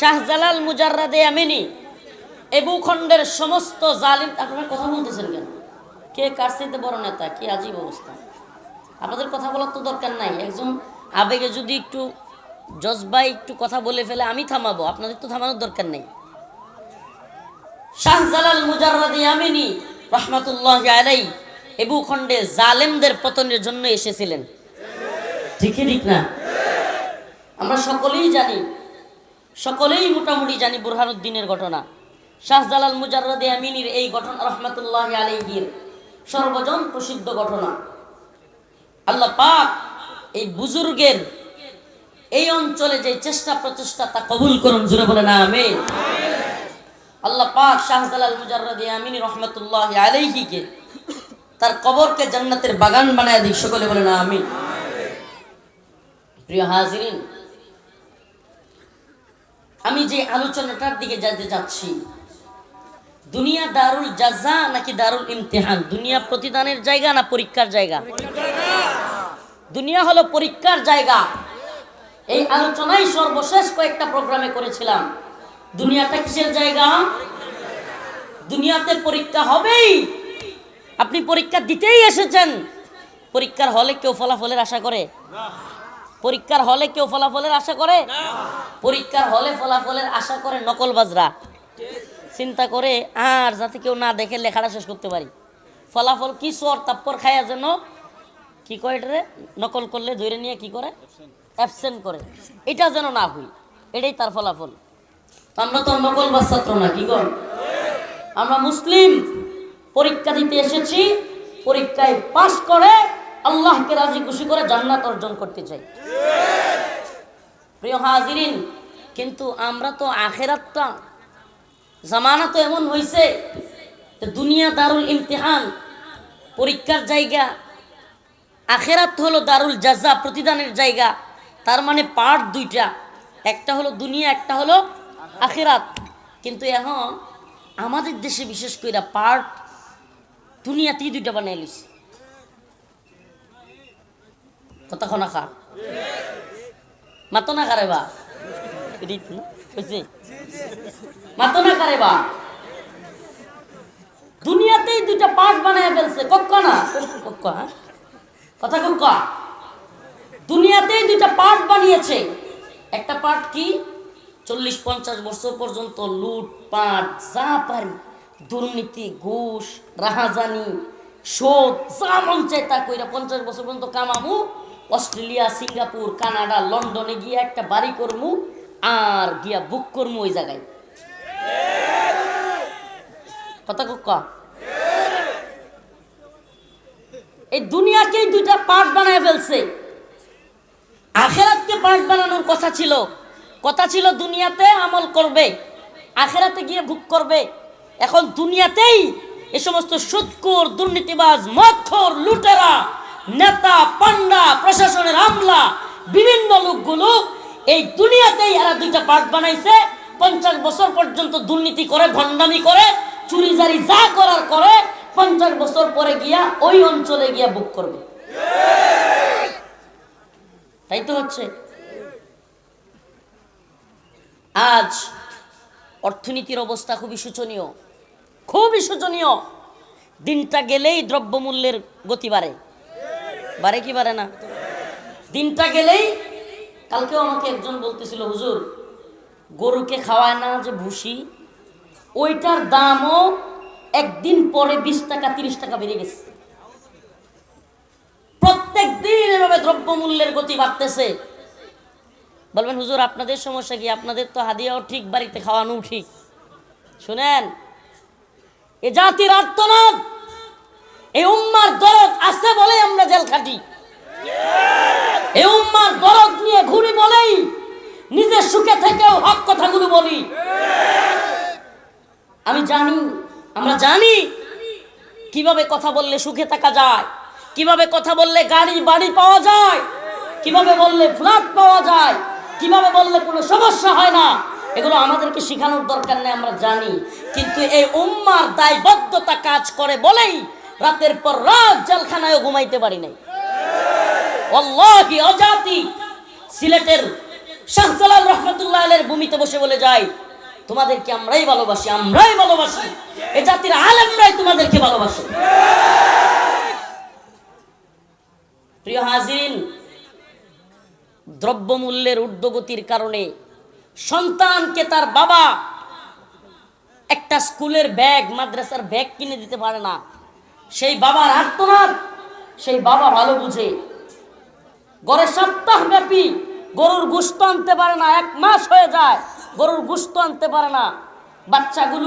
শাহজালাল মুজাররাদে আমিনী, এবু খণ্ডের সমস্ত জালিম আপনারা কথা বলতেছেন কেন? কে কার চাইতে বড় নেতা? কি আজীব অবস্থা? আপনাদের কথা বলার তো দরকার নাই। একজন আবেগে যদি একটু জজবাই একটু কথা বলে ফেলে, আমি থামাবো। আপনাদের তো থামানোর দরকার নেই। শাহজালাল মুজাররাদি আমিনী, রহমাতুল্লাহ আলাই এবু খণ্ডে জালেমদের পতনের জন্য এসেছিলেন। ঠিকই ঠিক না? আমরা সকলেই জানি সকলেই মোটামুটি জানি বুরহানুদ্দিনের ঘটনা। শাহজালাল মুজাররাদে আমিনীর এই ঘটনা রহমাতুল্লাহ আলাইহির সর্বজন প্রসিদ্ধ ঘটনা। আল্লাহ পাক এই বুজুর্গের এই অঞ্চলে যে চেষ্টা প্রচেষ্টা তা কবুল করুন জুড়ে বলে না আমিন। আল্লাহ পাক শাহজালাল মুজাররাদে আমিনী রহমাতুল্লাহ আলাইহিকে তার কবরকে জান্নাতের বাগান বানায় দিক, সকলে বলে না আমিন। প্রিয় হাজিরিন আমি যে আলোচনাটার দিকে যেতে যাচ্ছি, দুনিয়া দারুল জাজা নাকি দারুল ইমতিহান? দুনিয়া প্রতিদানের জায়গা না পরীক্ষার জায়গা? দুনিয়া হলো পরীক্ষার জায়গা। এই আলোচনাই সর্বশেষ কয়েকটা প্রোগ্রামে করেছিলাম। দুনিয়াটা কিসের জায়গা? দুনিয়াতে পরীক্ষা হবেই। আপনি পরীক্ষা দিতেই এসেছেন। পরীক্ষার হলে কেউ ফলাফলের আশা করে? পরীক্ষার হলে কেউ ফলাফলের আশা করে? পরীক্ষার হলে ফলাফলের আশা করে নকলবাজরা। চিন্তা করে আর যাতে কেউ না দেখে লেখাটা শেষ করতে পারি। ফলাফল কি সর তাপ্পর খায়া যেন কি করে এটারে নকল করলে ধরে নিয়ে কি করে? অ্যাবসেন্ট করে। এটা যেন না হই, এটাই তার ফলাফল। আমরা তো নকলবাজ ছাত্র না, কি কর আমরা মুসলিম। পরীক্ষা দিতে এসেছি, পরীক্ষায় পাশ করে আল্লাহকে রাজি খুশি করে জান্নাত অর্জন করতে চাই। প্রিয় হাজিরিন, কিন্তু আমরা তো আখেরাতটা, জামানা তো এমন হয়েছে দুনিয়া দারুল ইমতিহান, পরীক্ষার জায়গা, আখেরাত হলো দারুল জাজা, প্রতিদানের জায়গা, তার মানে পার্ট দুইটা। একটা হলো দুনিয়া, একটা হলো আখেরাত। কিন্তু এখন আমাদের দেশে বিশেষ করে পার্ট দুনিয়াতেই দুইটা বানিয়ে লিছে কথা খনা মাতো না কারে বা? মাতো না কারে বা। দুনিয়াতেই দুইটা পার্ট বানায় ফেলছে কক্ক না? কক্ক কথা কক্ক দুনিয়াতেই দুইটা পার্ট বানিয়েছে। একটা পার্ট কি? চল্লিশ পঞ্চাশ বছর পর্যন্ত লুট, পাট, যা পারি, দুর্নীতি, ঘুষ, রাহাজানি, শোধ, যা মন চায় তা কইরা পঞ্চাশ বছর পর্যন্ত কামামু। অস্ট্রেলিয়া, সিঙ্গাপুর, কানাডা, লন্ডনে গিয়ে একটা বাড়ি করমু আর গিয়া বুক করমু ওই জায়গায়। কথা কুক্কা এই দুনিয়াকেই দুইটা পার্ট বানায় ফেলছে। আখেরাতকে পার্ট বানানোর কথা ছিল। কথা ছিল, দুনিয়াতে আমল করবে, আখেরাতে গিয়ে ভোগ করবে। এখন দুনিয়াতেই এ সমস্ত সুৎকুর দুর্নীতিবাজ মক্ষর লুটেরা নেতা পান্ডা প্রশাসনের আমলা, বিভিন্ন লোকগুলো এই দুনিয়াতেই এরা দুইটা পার্ট বানাইছে। পঞ্চাশ বছর পর্যন্ত দুর্নীতি করে, ভণ্ডামি করে, চুরি জারি যা করার করে, পঞ্চাশ বছর পরে গিয়া ওই অঞ্চলে গিয়া বুক করবে। তাই তো হচ্ছে। আজ অর্থনীতির অবস্থা খুবই শোচনীয়। খুবই শোচনীয়। দিনটা গেলেই দ্রব্যমূল্যের গতি বাড়ে। বাড়ে কি বাড়ে না? দিনটা গেলেই কালকেও আমাকে একজন বলতেছিল, হুজুর, গরুকে খাওয়ায় না যে ভুসি, ওইটার দামও একদিন পরে বিশ টাকা, তিরিশ টাকা বেড়ে গেছে। প্রত্যেক দিন এভাবে দ্রব্যমূল্যের গতি বাড়তেছে। বলবেন, হুজুর, আপনাদের সমস্যা কি? আপনাদের তো হাদিয়াও ঠিক, বাড়িতে খাওয়ানো ঠিক। শুনেন, এ জাতির আর্তনাদ। এই উম্মার দরদ আছে বলেই আমরা জেল খাটি। এই উম্মার দরদ নিয়ে ঘুরি বলেই নিজের সুখে থেকেও হক কথাগুলো বলি। আমি জানি, আমরা জানি কীভাবে কথা বললে সুখে থাকা যায়, কীভাবে কথা বললে গাড়ি, বাড়ি পাওয়া যায়, কীভাবে বললে ফ্ল্যাট পাওয়া যায়, কীভাবে বললে কোনো সমস্যা হয় না, এগুলো আমাদেরকে শেখানোর দরকার নেই, আমরা জানি। কিন্তু এই উম্মার দায়বদ্ধতা কাজ করে বলেই রাতের পর রাত জেলখানায় ঘুমাইতে পারি নাই। অজাতি, সিলেটের শাহজালাল রহমতুল্লাহ আলের ভূমিতে বসে বলে যায়, তোমাদেরকে আমরাই ভালোবাসি আমরাই ভালোবাসি। এ জাতির আলেমরাই তোমাদেরকে ভালোবাসে। প্রিয় হাজিরিন, দ্রব্যমূল্যের ঊর্ধ্বগতির কারণে সন্তানকে তার বাবা একটা স্কুলের ব্যাগ, মাদ্রাসার ব্যাগ কিনে দিতে পারে না। সেই বাবার আর্তনাদ সেই বাবা ভালো বুঝে। গড়ে সপ্তাহ ব্যাপী গরুর গুস্ত আনতে পারে না, এক মাস হয়ে যায়, গরুর গুস্ত আনতে পারে না। বাচ্চাগুলো